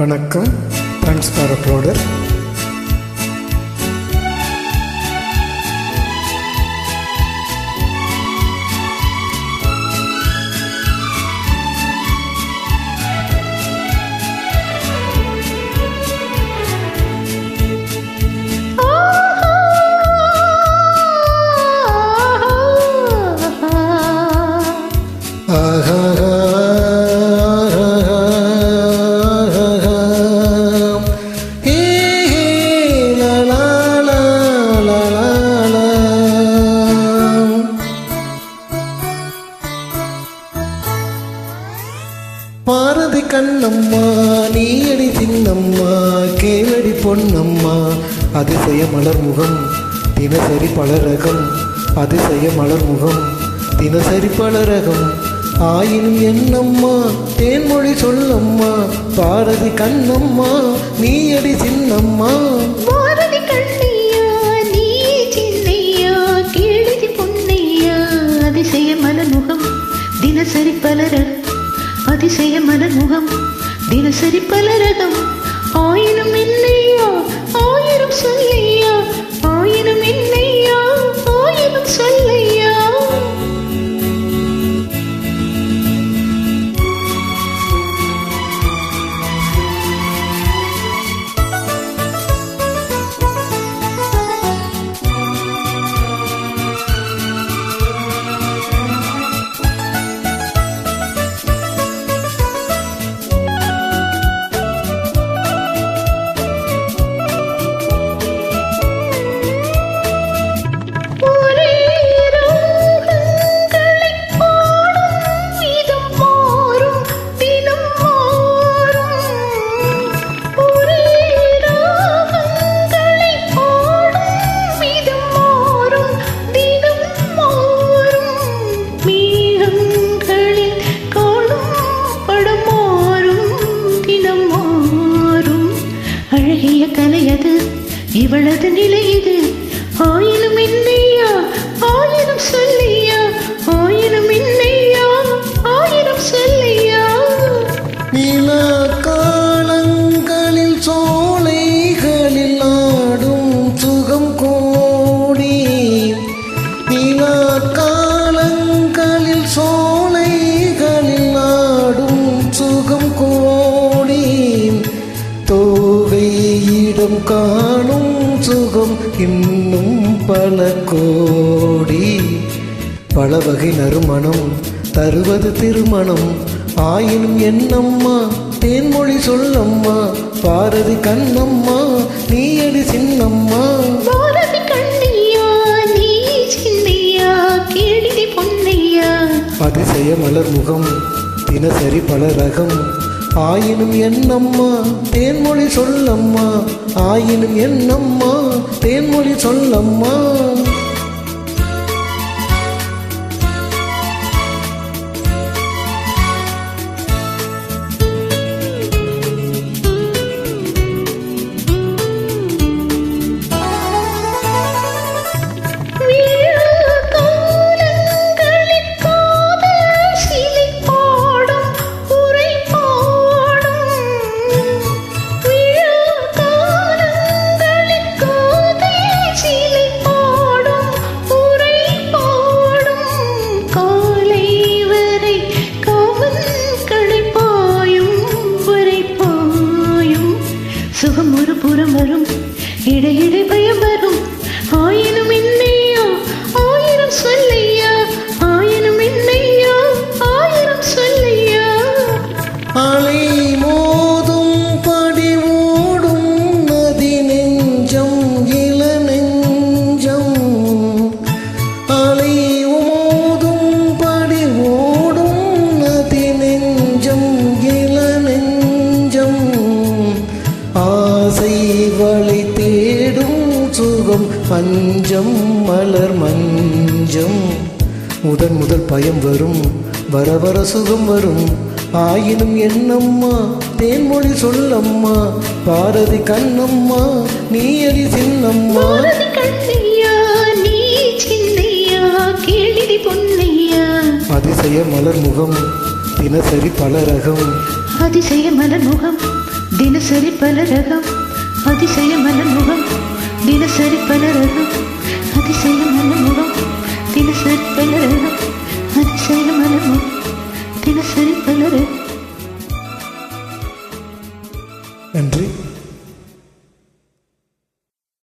வணக்கம். Transfer uploader Kannamma நீயடி சின்னம்மா கேளடி பொன்னம்மா. அதிசய மலர் முகம் தினசரி பலரகம். அதிசய மலர் முகம் தினசரி பலரகம். ஆயினும் என்னம்மா தேன்மொழி சொல்லம்மா. பாரதி கண்ணம்மா நீயடி சின்னம்மா. அதிசய மலர்முகம் தினசரி பலரகம் ஆயிரம் என்னையா ஆயிரம் சொல்லையா இவளது நிலை இது. ஆயினும் என்னையா? ஆயினும் சொல்லியா? சுகம் இன்னும் பல கோடி. பல வகை நறுமணம் தருவது திருமணம். ஆயினும் என்னம்மா? தேன்மொழி சொல்லம்மா. பாரதி கண்ணம்மா. நீயடி சின்னம்மா. அதிசய மலர் முகம் தினசரி பல ரகம். ஆயினும் என்னம்மா? தேன்மொழி சொல்லம்மா. ஆயினும் என்னம்மா? தேன்மொழி சொல்லம்மா. சுகம் ஒரு பஞ்சம் மலர் மஞ்சம். முதன் முதல் பயம் வரும் வர வர சுகம் வரும். ஆயினும் என்னம்மா தேன்மொழி சொல்லம்மா. பாரதி கண்ணம்மா சின்னம்மா. நீ கேளிதி பொன்னையா. அதிசய மலர் முகம் தினசரி பல ரகம். அதிசய மலர் முகம் தினசரி பல ரகம். அதிசய மனமுகம் தினசரி பல அதிசயம் அதிசய மனமுகம் தினசரி பல